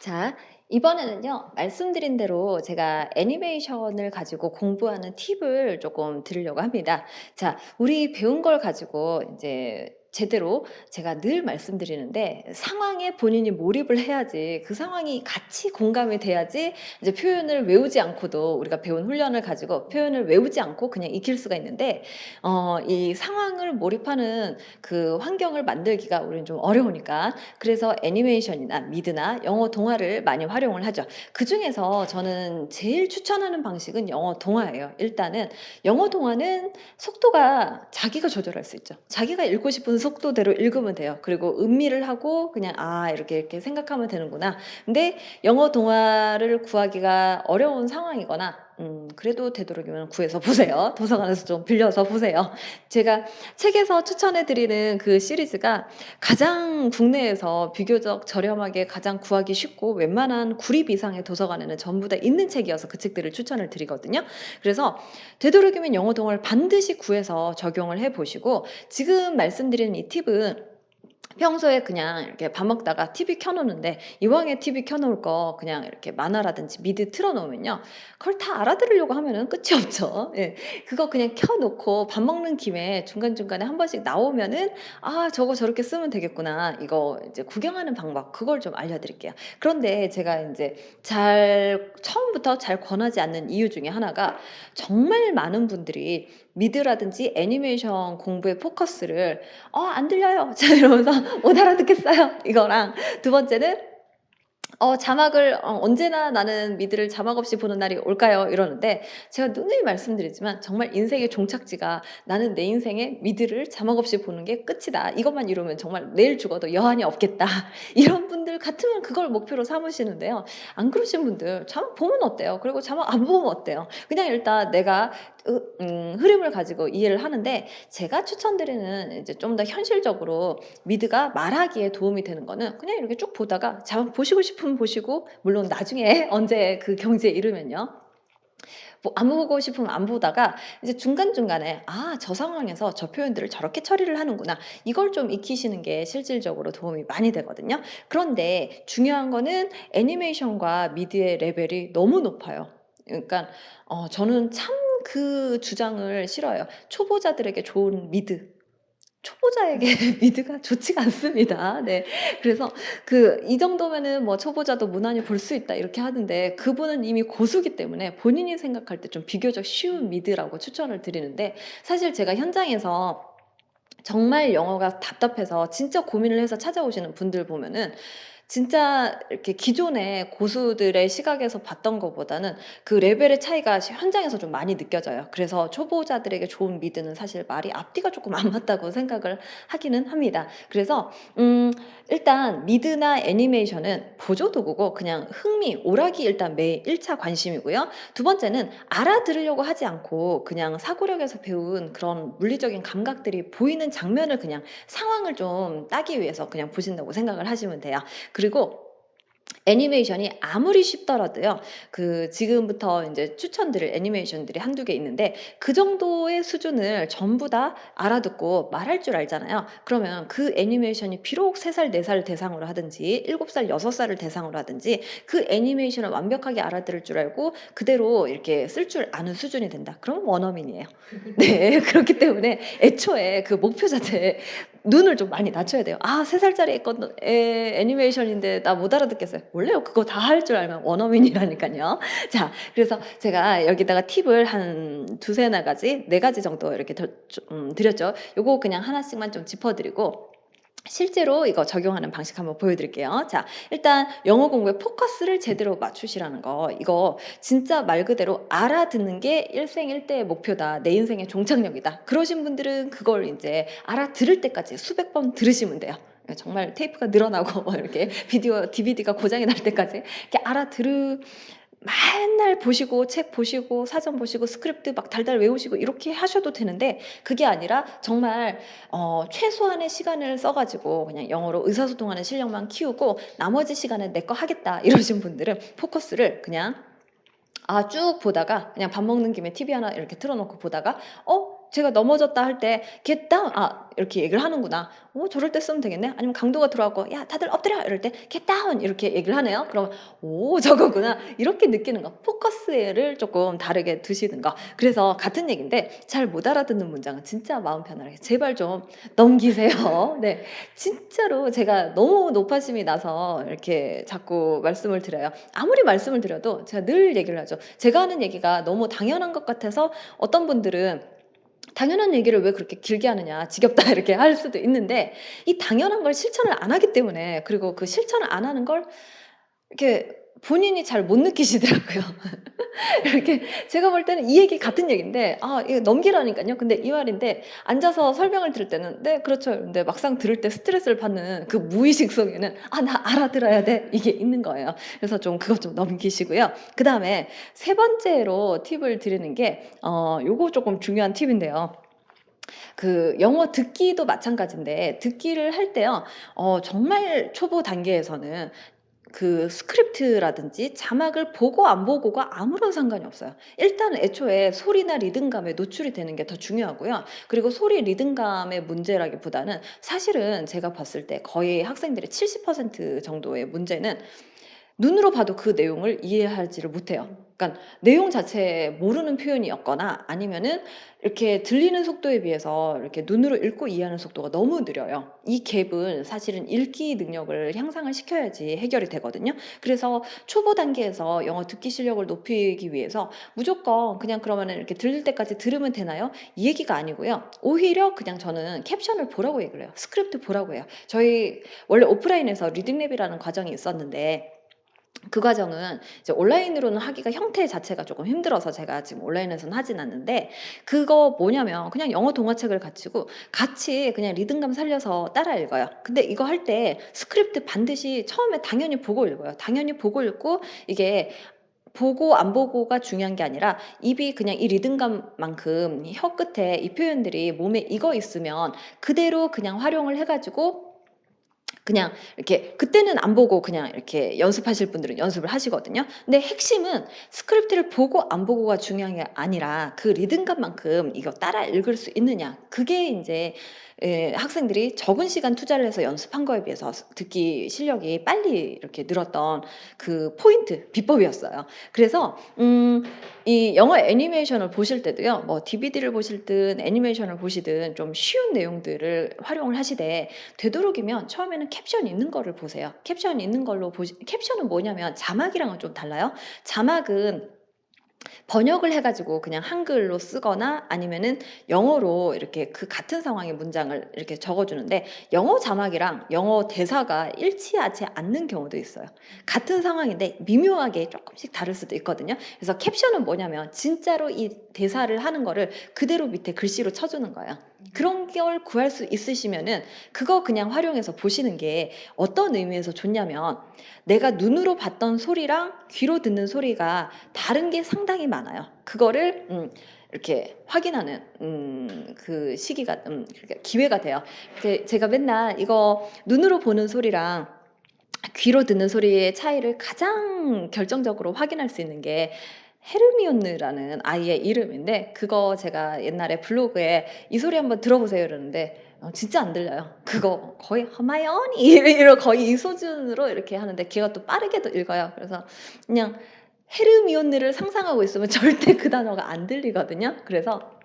자, 이번에는요, 말씀드린 대로 제가 애니메이션을 가지고 공부하는 팁을 조금 드리려고 합니다. 자, 우리 배운 걸 가지고 이제 제대로 제가 늘 말씀드리는데 상황에 본인이 몰입을 해야지 그 상황이 같이 공감이 돼야지 이제 표현을 외우지 않고도 우리가 배운 훈련을 가지고 표현을 외우지 않고 그냥 익힐 수가 있는데 어, 이 상황을 몰입하는 그 환경을 만들기가 우리는 좀 어려우니까 그래서 애니메이션이나 미드나 영어 동화를 많이 활용을 하죠. 그 중에서 저는 제일 추천하는 방식은 영어 동화예요. 일단은 영어 동화는 속도가 자기가 조절할 수 있죠. 자기가 읽고 싶은 속도대로 읽으면 돼요. 그리고 음미를 하고 그냥 아 이렇게 이렇게 생각하면 되는구나. 근데 영어 동화를 구하기가 어려운 상황이거나 음, 그래도 되도록이면 구해서 보세요. 도서관에서 좀 빌려서 보세요. 제가 책에서 추천해드리는 그 시리즈가 가장 국내에서 비교적 저렴하게 가장 구하기 쉽고 웬만한 구립 이상의 도서관에는 전부 다 있는 책이어서 그 책들을 추천을 드리거든요. 그래서 되도록이면 영어 동화를 반드시 구해서 적용을 해보시고 지금 말씀드리는 이 팁은 평소에 그냥 이렇게 밥 먹다가 TV 켜놓는데 이왕에 TV 켜놓을 거 그냥 이렇게 만화라든지 미드 틀어놓으면요. 그걸 다 알아들으려고 하면은 끝이 없죠. 예. 그거 그냥 켜놓고 밥 먹는 김에 중간중간에 한 번씩 나오면은 아, 저거 저렇게 쓰면 되겠구나. 이거 이제 구경하는 방법, 그걸 좀 알려드릴게요. 그런데 제가 이제 잘, 처음부터 잘 권하지 않는 이유 중에 하나가 정말 많은 분들이 미드라든지 애니메이션 공부에 포커스를 어, 안 들려요. 자, 이러면서 못 알아듣겠어요. 이거랑 두 번째는 어, 자막을 어, 언제나 나는 미드를 자막 없이 보는 날이 올까요? 이러는데 제가 누누이 말씀드리지만 정말 인생의 종착지가 나는 내 인생에 미드를 자막 없이 보는 게 끝이다. 이것만 이루면 정말 내일 죽어도 여한이 없겠다. 이런 분들 같으면 그걸 목표로 삼으시는데요. 안 그러신 분들 자막 보면 어때요? 그리고 자막 안 보면 어때요? 그냥 일단 내가 으, 음, 흐름을 가지고 이해를 하는데 제가 추천드리는 이제 좀 더 현실적으로 미드가 말하기에 도움이 되는 거는 그냥 이렇게 쭉 보다가 자막 보시고 싶으면 보시고 물론 나중에 언제 그 경지에 이르면요. 뭐안 보고 싶으면 안 보다가 이제 중간중간에 '아 저 상황에서 저 표현들을 저렇게 처리를 하는구나.' 이걸 좀 익히시는 게 실질적으로 도움이 많이 되거든요. 그런데 중요한 거는 애니메이션과 미드의 레벨이 너무 높아요. 그러니까 어 저는 참 그 주장을 싫어해요. 초보자들에게 좋은 미드. 초보자에게 미드가 좋지가 않습니다. 네. 그래서 그 이 정도면은 뭐 "초보자도 무난히 볼 수 있다." 이렇게 하는데 그분은 이미 고수기 때문에 본인이 생각할 때 좀 비교적 쉬운 미드라고 추천을 드리는데 사실 제가 현장에서 정말 영어가 답답해서 진짜 고민을 해서 찾아오시는 분들 보면은 진짜 이렇게 기존의 고수들의 시각에서 봤던 것보다는 그 레벨의 차이가 시 현장에서 좀 많이 느껴져요. 그래서 초보자들에게 좋은 미드는 사실 말이 앞뒤가 조금 안 맞다고 생각을 하기는 합니다. 그래서 음 일단 미드나 애니메이션은 보조 도구고 그냥 흥미, 오락이 일단 매 1차 관심이고요. 두 번째는 알아들으려고 하지 않고 그냥 사고력에서 배운 그런 물리적인 감각들이 보이는 장면을 그냥 상황을 좀 따기 위해서 그냥 보신다고 생각을 하시면 돼요. 그리고 애니메이션이 아무리 쉽더라도요. 그 지금부터 인제 추천드릴 애니메이션들이 한두 개 있는데 그 정도의 수준을 전부 다 알아듣고 말할 줄 알잖아요. 그러면 그 애니메이션이 비록 3 살, 4살 대상으로 하든지 7 살, 6 살을 대상으로 하든지 그 애니메이션을 완벽하게 알아들을 줄 알고 그대로 이렇게 쓸 줄 아는 수준이 된다. 그러면 원어민이에요. 네. 그렇기 때문에 애초에 그 목표 자체에 눈을 좀 많이 낮춰야 돼요. '아 3 살짜리 애건애 애니메이션인데 나 못 알아듣겠어요.' 원래요. 그거 다 할 줄 알면 원어민이라니깐요. 자 그래서 제가 여기다가 팁을 한 두세 나 가지, 네 가지 정도 이렇게 더좀 드렸죠. 요거 그냥 하나씩만 좀 짚어 드리고 실제로 이거 적용하는 방식 한번 보여드릴게요. 자, 일단 영어 공부에 포커스를 제대로 맞추시라는 거. 이거 진짜 말 그대로 알아듣는 게 일생일대의 목표다. 내 인생의 종착역이다. 그러신 분들은 그걸 이제 알아들을 때까지 수백 번 들으시면 돼요. 정말 테이프가 늘어나고 뭐 이렇게 비디오, DVD가 고장이 날 때까지 이렇게 알아들으 맨날 보시고 책 보시고 사전 보시고 스크립트 막 달달 외우시고 이렇게 하셔도 되는데 그게 아니라 정말 어 최소한의 시간을 써 가지고 그냥 영어로 의사소통하는 실력만 키우고 나머지 시간은 '내 거 하겠다.' 이러신 분들은 포커스를 그냥 아쭉 보다가 그냥 밥 먹는 김에 TV 하나 이렇게 틀어 놓고 보다가 '어 제가 넘어졌다 할 때 "get down." 아 이렇게 얘기를 하는구나. 어 저럴 때 쓰면 되겠네. 아니면 강도가 들어가고 "야 다들 엎드려." 이럴 때 "get down." 이렇게 얘기를 하네요. 그러면 '오 저거구나.' 이렇게 느끼는 거. 포커스를 쪼끔 다르게 두시는 거. 그래서 같은 얘기인데 잘 못 알아듣는 문장은 진짜 마음 편하게 제발 좀 넘기세요. 네. 진짜로 제가 너무 노파심이 나서 이렇게 자꾸 말씀을 드려요. 아무리 말씀을 드려도 제가 늘 얘기를 하죠. 제가 하는 얘기가 너무 당연한 것 같아서 어떤 분들은 " 당연한 얘기를 왜 그렇게 길게 하느냐. 지겹다." 이렇게 할 수도 있는데 이 당연한 걸 실천을 안 하기 때문에 그리고 그 실천을 안 하는 걸 이렇게 본인이 잘 못 느끼시더라고요. 이렇게 제가 볼 때는 이 얘기 같은 얘기인데 아 이거 넘기라니깐요. 근데 이 말인데 앉아서 설명을 들을 때는 "네 그렇죠." 이러는데 막상 들을 때 스트레스를 받는 그 무의식 속에는 '아 나 알아들어야 돼.' 이게 있는 거예요. 그래서 좀 그것 좀 넘기시고요. 그 다음에 세 번째로 팁을 드리는 게 어 요거 쪼끔 중요한 팁인데요. 그 영어 듣기도 마찬가지인데 듣기를 할 때요. 어 정말 초보 단계에서는 그 스크립트라든지 자막을 보고 안 보고가 아무런 상관이 없어요. 일단 애초에 소리나 리듬감에 노출이 되는 게 더 중요하고요. 그리고 소리 리듬감의 문제라기보다는 사실은 제가 봤을 때 거의 학생들의 70% 정도의 문제는 눈으로 봐도 그 내용을 이해하지를 못해요. 그러니까 내용 자체에 모르는 표현이었거나 아니면은 이렇게 들리는 속도에 비해서 이렇게 눈으로 읽고 이해하는 속도가 너무 느려요. 이 갭은 사실은 읽기 능력을 향상을 시켜야지 해결이 되거든요. 그래서 초보 단계에서 영어 듣기 실력을 높이기 위해서 무조건 그냥 그러면은 이렇게 들릴 때까지 들으면 되나요? 이 얘기가 아니고요. 오히려 그냥 저는 캡션을 보라고 얘기를 해요. 스크립트 보라고 해요. 저희 원래 오프라인에서 리딩랩이라는 과정이 있었는데 그 과정은 이제 온라인으로는 하기가 형태 자체가 쪼끔 힘들어서 제가 지금 온라인에서는 하진 않는데 그거 뭐냐면 그냥 영어 동화책을 가지고 같이 그냥 리듬감 살려서 따라 읽어요. 근데 이거 할 때 스크립트 반드시 처음에 당연히 보고 읽어요. 당연히 보고 읽고 이게 보고 안 보고가 중요한 게 아니라 입이 그냥 이 리듬감만큼 이혀 끝에 이 표현들이 몸에 익어 있으면 그대로 그냥 활용을 해 가지고 그냥 이렇게 그때는 안 보고 그냥 이렇게 연습하실 분들은 연습을 하시거든요. 근데 핵심은 스크립트를 보고 안 보고가 중요한 게 아니라 그 리듬감만큼 이거 따라 읽을 수 있느냐. 그게 인제 예 학생들이 적은 시간 투자를 해서 연습한 거에 비해서 스 듣기 실력이 빨리 이렇게 늘었던 그 포인트, 비법이었어요. 그래서 음이 영어 애니메이션을 보실 때도요. 뭐 DVD를 보실든 애니메이션을 보시든 좀 쉬운 내용들을 활용을 하시되 되도록이면 처음에는 캡션이 있는 거를 보세요. 캡션이 있는 걸로 보시 캡션은 뭐냐면 자막이랑은 좀 달라요. 자막은 번역을 해 가지고 그냥 한글로 쓰거나 아니면은 영어로 이렇게 그 같은 상황의 문장을 이렇게 적어 주는데 영어 자막이랑 영어 대사가 일치하지 않는 경우도 있어요. 같은 상황인데 미묘하게 쪼끔씩 다를 수도 있거든요. 그래서 캡션은 뭐냐면 진짜로 이 대사를 하는 거를 그대로 밑에 글씨로 쳐 주는 거예요. 그런 걸 구할 수 있으시면은 그거 그냥 활용해서 보시는 게 어떤 의미에서 좋냐면 내가 눈으로 봤던 소리랑 귀로 듣는 소리가 다른 게 상당히 많아요. 그거를 음 이렇게 확인하는 음 그 시기가 음 그러니까 기회가 돼요. 제가 맨날 이거 눈으로 보는 소리랑 귀로 듣는 소리의 차이를 가장 결정적으로 확인할 수 있는 게 헤르미온느라는 아이의 이름인데 그거 제가 옛날에 블로그에 "이 소리 한번 들어보세요." 이러는데 어 진짜 안 들려요. 그거 거의 "허마이오니." 이러 거의 이 수준으로 이렇게 하는데 걔가 또 빠르게도 읽어요. 그래서 그냥 헤르미온느를 상상하고 있으면 절대 그 단어가 안 들리거든요. 그래서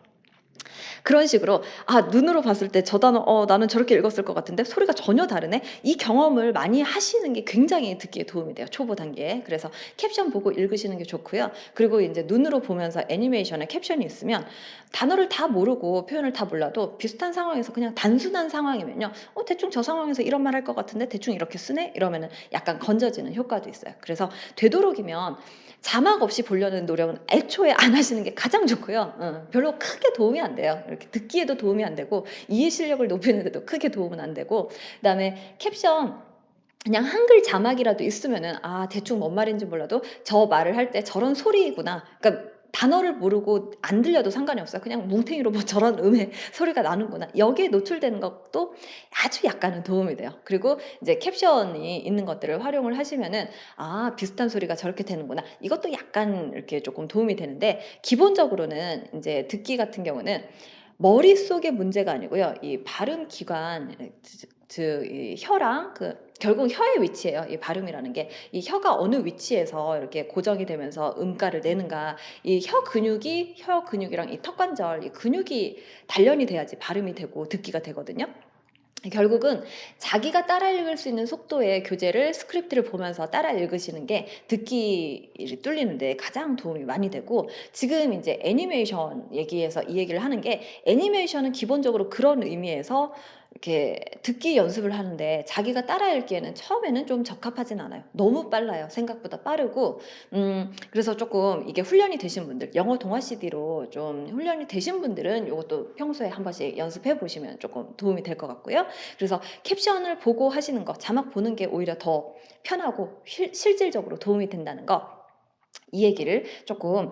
그런 식으로 '아 눈으로 봤을 때 저 단어 어 나는 저렇게 읽었을 것 같은데 소리가 전혀 다르네.' 이 경험을 많이 하시는 게 굉장히 듣기에 도움이 돼요, 초보 단계에. 그래서 캡션 보고 읽으시는 게 좋고요. 그리고 인제 눈으로 보면서 애니메이션에 캡션이 있으면 단어를 다 모르고 표현을 다 몰라도 비슷한 상황에서 그냥 단순한 상황이면요. '어 대충 저 상황에서 이런 말 할 것 같은데 대충 이렇게 쓰네.' 이러면은 약간 건져지는 효과도 있어요. 그래서 되도록이면 자막 없이 보려는 노력은 애초에 안 하시는 게 가장 좋고요. 어 별로 크게 도움이 안 돼요. 이렇게 듣기에도 도움이 안 되고 이해 실력을 높이는 데도 크게 도움은 안 되고 그다음에 캡션 그냥 한글 자막이라도 있으면은 아 대충 뭔 말인지 몰라도 '저 말을 할 때 저런 소리구나.' 그러니까 단어를 모르고 안 들려도 상관이 없어요. 그냥 뭉탱이로 뭐 '저런 음의 소리가 나는구나.' 여기에 노출되는 것도 아주 약간은 도움이 돼요. 그리고 이제 캡션이 있는 것들을 활용을 하시면은 '아 비슷한 소리가 저렇게 되는구나.' 이것도 약간 이렇게 쪼끔 도움이 되는데 기본적으로는 인제 듣기 같은 경우는 머릿속의 문제가 아니고요. 이 발음 기관 즉 이 혀랑 그 결국 혀의 위치예요. 이 발음이라는 게. 이 혀가 어느 위치에서 이렇게 고정이 되면서 음가를 내는가. 이 혀 근육이 혀 근육이랑 이 턱관절 이 근육이 단련이 돼야지 발음이 되고 듣기가 되거든요. 결국은 자기가 따라 읽을 수 있는 속도의 교재를 스크립트를 보면서 따라 읽으시는 게 듣기를 뚫리는데 가장 도움이 많이 되고 지금 이제 애니메이션 얘기해서 이 얘기를 하는 게 애니메이션은 기본적으로 그런 의미에서 이렇게 듣기 연습을 하는데 자기가 따라 읽기에는 처음에는 좀 적합하진 않아요. 너무 빨라요. 생각보다 빠르고 음 그래서 조금 이게 훈련이 되신 분들 영어 동화 CD로 좀 훈련이 되신 분들은 요것도 평소에 한 번씩 연습해 보시면 조금 도움이 될 것 같고요. 그래서 캡션을 보고 하시는 거 자막 보는 게 오히려 더 편하고 실 실질적으로 도움이 된다는 거 이 얘기를 조금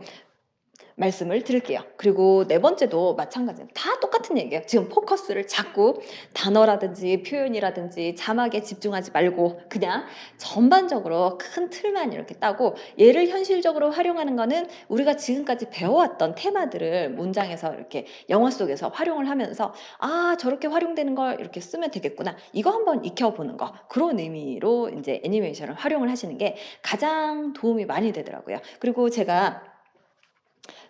말씀을 드릴게요. 그리고 네 번째도 마찬가지예요. 다 똑같은 얘기예요. 지금 포커스를 자꾸 단어라든지 표현이라든지 자막에 집중하지 말고 그냥 전반적으로 큰 틀만 이렇게 따고 얘를 현실적으로 활용하는 거는 우리가 지금까지 배워왔던 테마들을 문장에서 이렇게 영어 속에서 활용을 하면서 아 저렇게 활용되는 걸 이렇게 쓰면 되겠구나 이거 한번 익혀보는 거 그런 의미로 이제 애니메이션을 활용을 하시는 게 가장 도움이 많이 되더라고요. 그리고 제가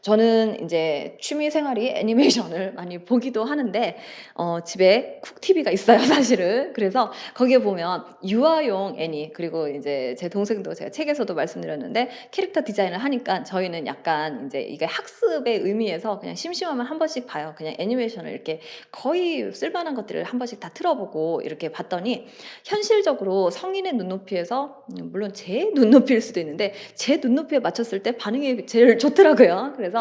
저는 인제 취미 생활이 애니메이션을 많이 보기도 하는데 어 집에 쿡 TV가 있어요 사실은. 그래서 거기에 보면 유아용 애니 그리고 인제 제 동생도 제가 책에서도 말씀드렸는데 캐릭터 디자인을 하니깐 저희는 약간 인제 이게 학습의 의미에서 그냥 심심하면 한 번씩 봐요. 그냥 애니메이션을 이렇게 거의 쓸만한 것들을 한 번씩 다 틀어 보고 이렇게 봤더니 현실적으로 성인의 눈높이에서 음 물론 제 눈높이일 수도 있는데 제 눈높이에 맞췄을 때 반응이 제일 좋더라고요. 그래서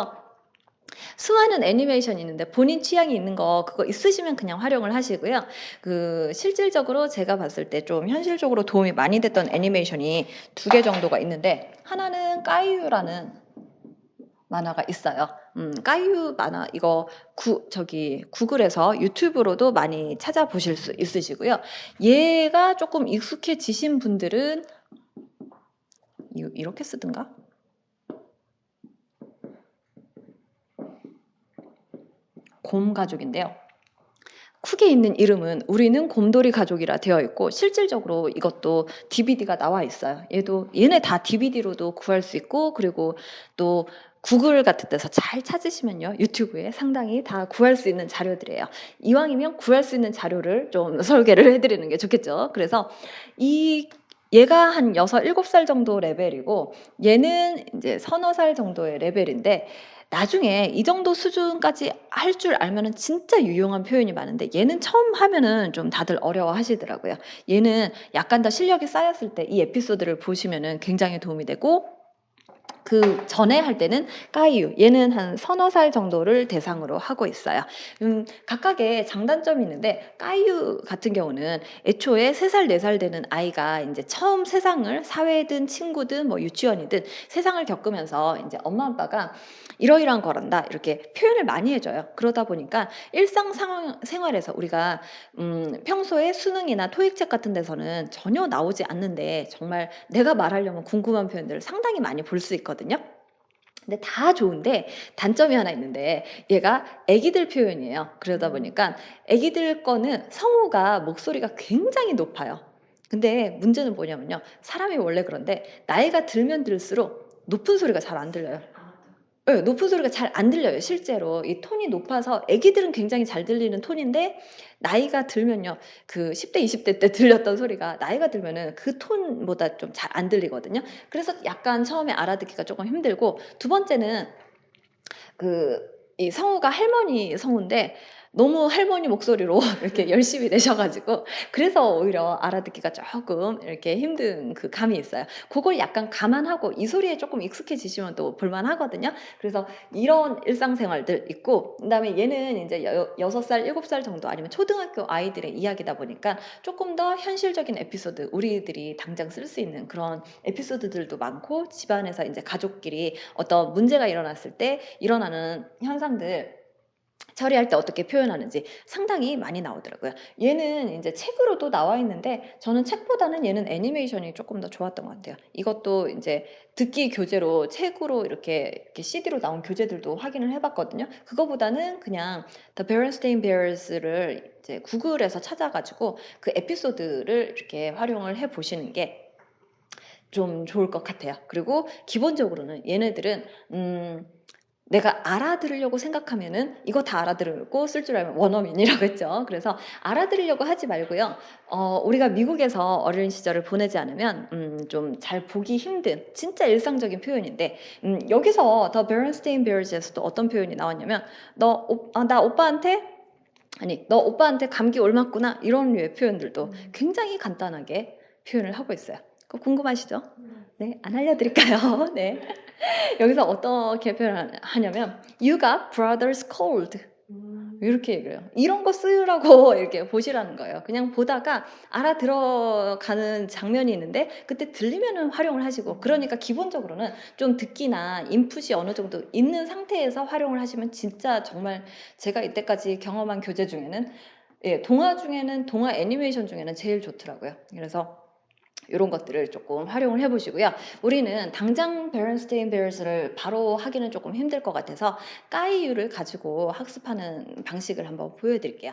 수많은 애니메이션이 있는데 본인 취향이 있는 거 그거 있으시면 그냥 활용을 하시고요. 그 실질적으로 제가 봤을 때 좀 현실적으로 도움이 많이 됐던 애니메이션이 두 개 정도가 있는데 하나는 까이유라는 만화가 있어요. 음 까이유 만화 이거 구 저기 구글에서 유튜브로도 많이 찾아보실 수 있으시고요. 얘가 쪼끔 익숙해지신 분들은 이 이렇게 쓰든가? 곰 가족인데요. 쿡에 있는 이름은 우리는 곰돌이 가족이라 되어 있고 실질적으로 이것도 DVD가 나와 있어요. 얘도 얘네 다 DVD로도 구할 수 있고 그리고 또 구글 같은 데서 잘 찾으시면요. 유튜브에 상당히 다 구할 수 있는 자료들이에요. 이왕이면 구할 수 있는 자료를 좀 설계를 해 드리는 게 좋겠죠. 그래서 이 얘가 한 6, 7살 정도 레벨이고 얘는 인제 서너 살 정도의 레벨인데 나중에 이 정도 수준까지 할 줄 알면은 진짜 유용한 표현이 많은데 얘는 처음 하면은 좀 다들 어려워하시더라고요. 얘는 약간 더 실력이 쌓였을 때 이 에피소드를 보시면은 굉장히 도움이 되고 그 전에 할 때는 까이유 얘는 한 서너 살 정도를 대상으로 하고 있어요. 음 각각의 장단점이 있는데 까이유 같은 경우는 애초에 3 살, 4살 되는 아이가 인제 처음 세상을 사회든 친구든 뭐 유치원이든 세상을 겪으면서 인제 엄마 아빠가 이러이러한 거란다 이렇게 표현을 많이 해 줘요. 그러다 보니까 일상 상황 생활에서 우리가 음 평소에 수능이나 토익책 같은 데서는 전혀 나오지 않는데 정말 내가 말하려면 궁금한 표현들을 상당히 많이 볼 수 있거든요. 근데 다 좋은데 단점이 하나 있는데 얘가 애기들 표현이에요. 그러다 보니까 애기들 거는 성우가 목소리가 굉장히 높아요. 근데 문제는 뭐냐면요. 사람이 원래 그런데 나이가 들면 들수록 높은 소리가 잘 안 들려요. 예. 높은 소리가 잘 안 들려요 실제로. 이 톤이 높아서 애기들은 굉장히 잘 들리는 톤인데 나이가 들면요. 그 10 대 20 대 때 들렸던 소리가 나이가 들면은 그 톤보다 좀 잘 안 들리거든요. 그래서 약간 처음에 알아듣기가 쪼끔 힘들고 두 번째는 그 이 성우가 할머니 성우인데 너무 할머니 목소리로 이렇게 열심히 내셔 가지고 그래서 오히려 알아듣기가 쪼끔 이렇게 힘든 그 감이 있어요. 고걸 약간 감안하고 이 소리에 쪼끔 익숙해지시면 또 볼 만하거든요. 그래서 이런 일상생활들 있고 그다음에 얘는 인제 여 6 살, 7살 정도 아니면 초등학교 아이들의 이야기다 보니까 쪼끔 더 현실적인 에피소드 우리들이 당장 쓸 수 있는 그런 에피소드들도 많고 집안에서 인제 가족끼리 어떤 문제가 일어났을 때 일어나는 현상들 처리할 때 어떻게 표현하는지 상당히 많이 나오더라고요. 얘는 인제 책으로도 나와 있는데 저는 책보다는 얘는 애니메이션이 쪼끔 더 좋았던 것 같아요. 이것도 인제 듣기 교재로 책으로 이렇게, 이렇게 CD로 나온 교재들도 확인을 해 봤거든요. 그거보다는 그냥 The Berenstain Bears를 이제 구글에서 찾아 가지고 그 에피소드를 이렇게 활용을 해 보시는 게 좀 좋을 것 같아요. 그리고 기본적으로는 얘네들은 음 내가 알아들으려고 생각하면은 이거 다 알아들고 쓸 줄 알면 원어민이라고 했죠. 그래서 알아들으려고 하지 말고요. 어 우리가 미국에서 어린 시절을 보내지 않으면 음 좀 잘 보기 힘든 진짜 일상적인 표현인데 음 여기서 The Berenstain Bears에서도 어떤 표현이 나왔냐면 "너 오아나 오빠한테" 아니 "너 오빠한테 감기 옮았구나." 이런 류의 표현들도 음. 굉장히 간단하게 표현을 하고 있어요. 그거 궁금하시죠? 음. 네. 안 알려 드릴까요? 네. 여기서 어떻게 표현을 하냐면 "You got brother's cold." 음. 이렇게 얘기를 해요. 이런 거 쓰라고 이렇게 보시라는 거예요. 그냥 보다가 알아들어가는 장면이 있는데 그때 들리면은 활용을 하시고 그러니까 기본적으로는 좀 듣기나 인풋이 어느 정도 있는 상태에서 활용을 하시면 진짜 정말 제가 이때까지 경험한 교재 중에는 예 동화 중에는 동화 애니메이션 중에는 제일 좋더라고요. 그래서 요런 것들을 쪼끔 활용을 해 보시고요. 우리는 당장 Berenstain Bears를 바로 하기는 쪼끔 힘들 것 같아서 까이유를 가지고 학습하는 방식을 한번 보여 드릴게요.